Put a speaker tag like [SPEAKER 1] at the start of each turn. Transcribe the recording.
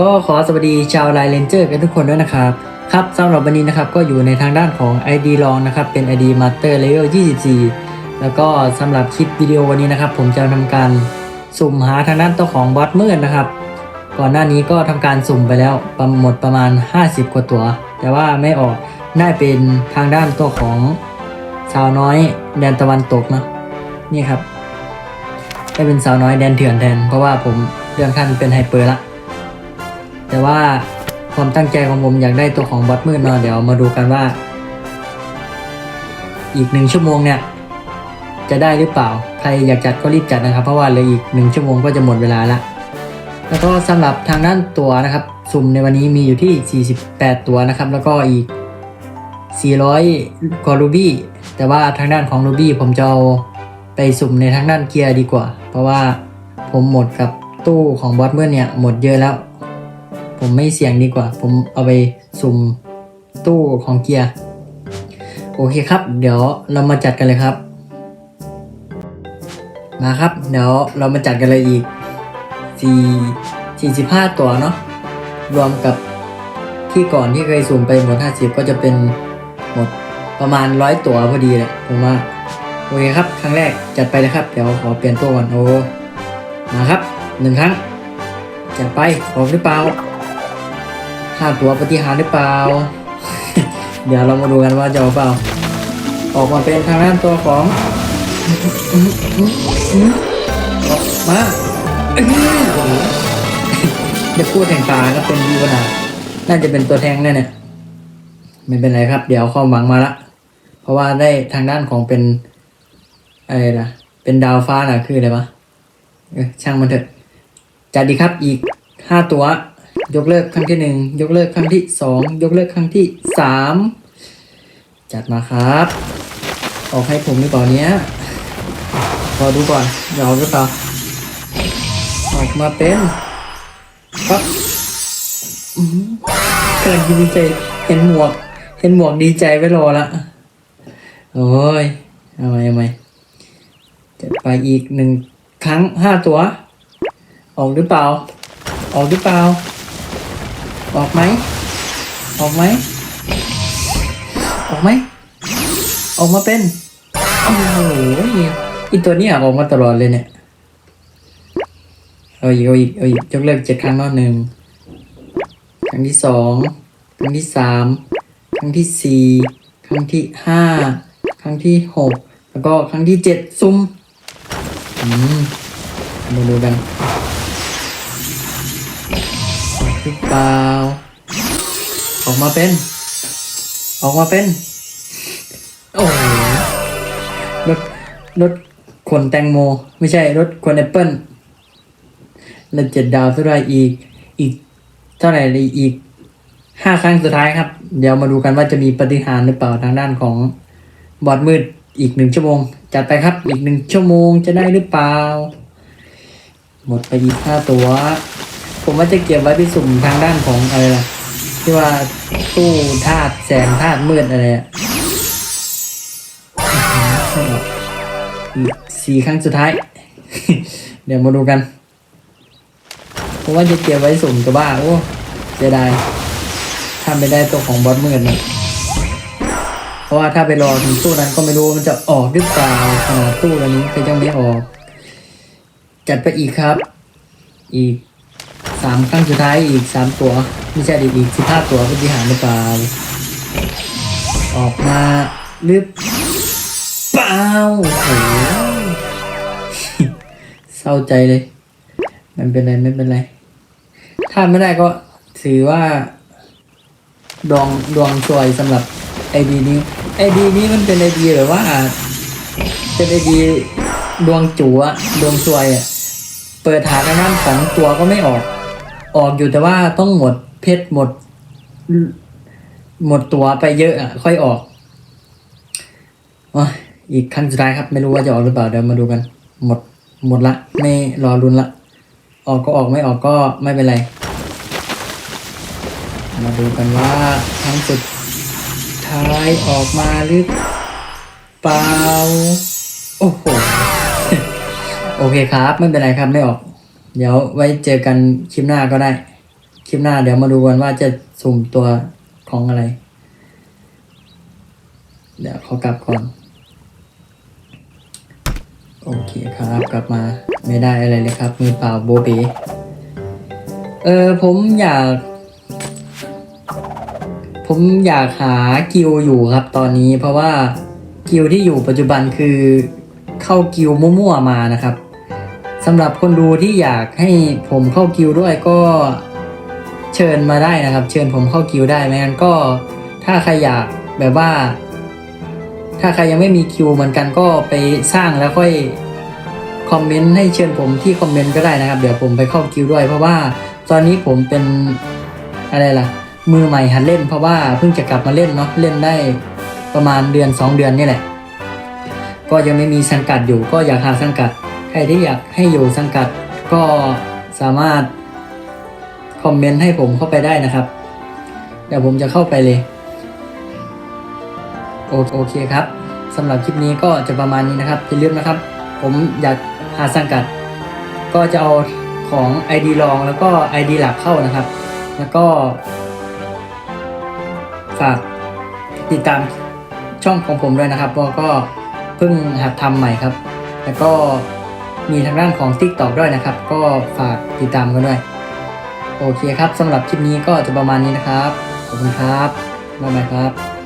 [SPEAKER 1] ก็ขอสวัสดีชาวไลเลนเจอร์กันทุกคนด้วยนะครับครับสำหรับวันนี้นะครับก็อยู่ในทางด้านของ ID ลองนะครับเป็น ID Master Level 24 แล้วก็สำหรับคลิปวิดีโอวันนี้นะครับ ผมจะทำการสุ่มหาทางด้านตัวของบอสมืดนะครับ ก่อนหน้านี้ก็ทำการสุ่มไปแล้วประหมดประมาณ 50 กว่าตัว แต่ว่าไม่ออกได้เป็นทางด้านตัวของสาวน้อยแดนตะวันตกนะนี่ครับได้เป็นสาวน้อยแดนเถื่อนแทน เพราะว่าผมเลื่อนขั้นเป็นไฮเปอร์ละ แต่ว่าความตั้งใจของผมอยากได้ตัวของบอสมืดเนาะเดี๋ยวมาดูกันว่า อีกหนึ่งชั่วโมงเนี่ย จะได้หรือเปล่า ใครอยากจัดก็รีบจัดนะครับ เพราะว่าเหลืออีกหนึ่งชั่วโมงก็จะหมดเวลาละแล้วก็สำหรับทางด้านตัวนะครับ สุ่มในวันนี้มีอยู่ที่ 48 ตัวนะครับ แล้วก็อีก 400กว่ารูบี้แต่ว่าทางด้านของรูบี้ผมจะเอาไปสุ่มในทางด้านเกียร์ดีกว่า เพราะว่าผมหมดกับตู้ของบอสเมื่อเนี่ยหมดเยอะแล้ว ผมไม่เสี่ยงดีกว่า ผมเอาไปสุ่มตู้ของเกียร์ โอเคครับ เดี๋ยวเรามาจัดกันเลยครับ มาครับ เดี๋ยวเรามาจัดกันเลยอีก4 45 ตัวเนาะ รวมกับที่ก่อนที่เคยสุ่มไปหมด 50 ก็จะเป็นหมดประมาณ 100 ตัวพอดีเลยผมว่า โอเคครับ ครั้งแรกจัดไปเลยครับ เดี๋ยวขอเปลี่ยนตัวก่อนโอ้มาครับหนึ่งครั้งจัดไปออกหรือเปล่า ห้าตัวปฏิหารหรือเปล่า เดี๋ยวเรามาดูกันว่าจะออกเปล่า ออกมาเป็นทางด้านตัวของออกมาจะพูดแห่งตาก็เป็นวีวนาน่าจะเป็นตัวแทงแน่เนี่ยไม่เป็นไรครับ เดี๋ยวความหวังมาละ เพราะว่าได้ทางด้านของเป็นอะไรนะเป็นดาวฟ้าน่ะคืออะไรวะช่างมันเถอะจัดดีครับอีกห้าตัว ยกเลิกครั้งที่หนึ่งยกเลิกครั้งที่สองยกเลิกครั้งที่สามจัดมาครับ ออกให้ผมหรือเปล่าเนี้ยรอดูก่อนยอมหรือเปล่าออกมาเป็นปั๊บอื้อหือกำลังดีใจเห็นหมวก เห็นหมวกดีใจไว้รอละโอ้ยเอาไหมเอาไหมจัดไปอีกหนึ่งครั้งห้าตัว ออกหรือเปล่า ออกหรือเปล่า ออกไหมออกไหมออกไหมออกมาเป็นโอ้โหอีตัวนี้ออกมาตลอดเลยเนี่ยเอาอีกเอาอีกเอาอีกยกเลิกเจ็ดครั้งรอบหนึ่งครั้งที่สองครั้งที่สามครั้งที่สี่ครั้งที่ห้าครั้งที่หกแล้วก็ครั้งที่เจ็ดซุ่มอืมมาดูกัน หรือเปล่า ออกมาเป็น ออกมาเป็น โอ้โหรถรถขนแตงโม ไม่ใช่รถขนแอปเปิ้ลแล้วเจ็ดดาวเท่าไรอีก อีกเท่าไหร่เลยอีกห้าครั้งสุดท้ายครับ เดี๋ยวมาดูกันว่าจะมีปฏิหารหรือเปล่าทางด้านของบอดมืดอีกหนึ่งชั่วโมง จัดไปครับอีกหนึ่งชั่วโมงจะได้หรือเปล่า หมดไปอีกห้าตัว ผมว่าจะเก็บไว้ไปสุ่มทางด้านของอะไรล่ะที่ว่าตู้ธาตุแสงธาตุมืดอะไรอะสี่ครั้งสุดท้าย เดี๋ยวมาดูกัน ผมว่าจะเก็บไว้สุ่มแต่ว่าโอ้เสียดายถ้าไม่ได้ตัวของบอสมืดนะเพราะว่าถ้าไปรอถึงตู้นั้นก็ไม่รู้ว่ามันจะออกหรือเปล่าขนาดตู้อันนี้ก็ยังไม่ออก จัดไปอีกครับ อีก สามครั้งสุดท้ายอีกสามตัวไม่ใช่อีกสิบห้าตัวปฏิหารหรือเปล่าออกมาหรือเปล่าโอ้โหเศร้าใจเลย มันเป็นไรไม่เป็นไร ถ้าไม่ได้ก็ถือว่า ดวงดวงซวยสำหรับไอดีนี้ไอดีนี้มันเป็นไอดีหรือว่า เป็นไอดีดวงจั่วดวงซวยอะ เปิดหาทางด้านของตัวก็ไม่ออก ออกอยู่แต่ว่าต้องหมดเพชรหมด หมดตัวไปเยอะอะ ค่อยออกอ๋ออีกครั้งสุดท้ายครับ ไม่รู้ว่าจะออกหรือเปล่าเดี๋ยวมาดูกัน หมดหมดละ ไม่รอรุนละ ออกก็ออกไม่ออกก็ไม่เป็นไร มาดูกันว่าครั้งสุดท้ายออกมาหรือเปล่า โอ้โห โอเคครับ ไม่เป็นไรครับ ไม่ออก เดี๋ยวไว้เจอกันคลิปหน้าก็ได้คคลิปหน้าเดี๋ยวมาดูกันว่าจะสุ่มตัวของอะไร เดี๋ยวขอกลับก่อน โอเคครับ กลับมาไม่ได้อะไรเลยครับ มือเปล่าโบเบเออผมอยาก ผมอยากหากิลอยู่ครับตอนนี้เพราะว่ากิลที่อยู่ปัจจุบันคือเข้ากิลมั่วๆมานะครับ สำหรับคนดูที่อยากให้ผมเข้ากิลด้วยก็เชิญมาได้นะครับ เชิญผมเข้ากิลได้ไม่งั้นก็ถ้าใครอยากแบบว่า ถ้าใครยังไม่มีคิวเหมือนกันก็ไปสร้างแล้วค่อยคอมเมนต์ให้เชิญผมที่คอมเมนต์ก็ได้นะครับ เดี๋ยวผมไปเข้าคิวด้วย เพราะว่าตอนนี้ผมเป็นอะไรล่ะ มือใหม่หัดเล่น เพราะว่าเพิ่งจะกลับมาเล่นเนาะเล่นได้ประมาณเดือน 2 เดือนนี่แหละ ก็ยังไม่มีสังกัดอยู่ก็อยากหาสังกัด ใครที่อยากให้อยู่สังกัดก็สามารถคอมเมนต์ให้ผมเข้าไปได้นะครับ เดี๋ยวผมจะเข้าไปเลยโอโอเคครับสำหรับคลิปนี้ก็จะประมาณนี้นะครับอย่าลืมนะครับ ผมอยากหาสังกัด ก็จะเอาของ ID รองแล้วก็ ID หลักเข้านะครับ แล้วก็ฝากติดตามช่องของผมด้วยนะครับเพราะก็เพิ่งหัดทำใหม่ครับ แล้วก็ มีทางด้านของ TikTok ด้วยนะครับ ก็ฝากติดตามกันด้วย โอเคครับสำหรับคลิปนี้ก็จะประมาณนี้นะครับ ขอบคุณครับ บ๊ายบายครับ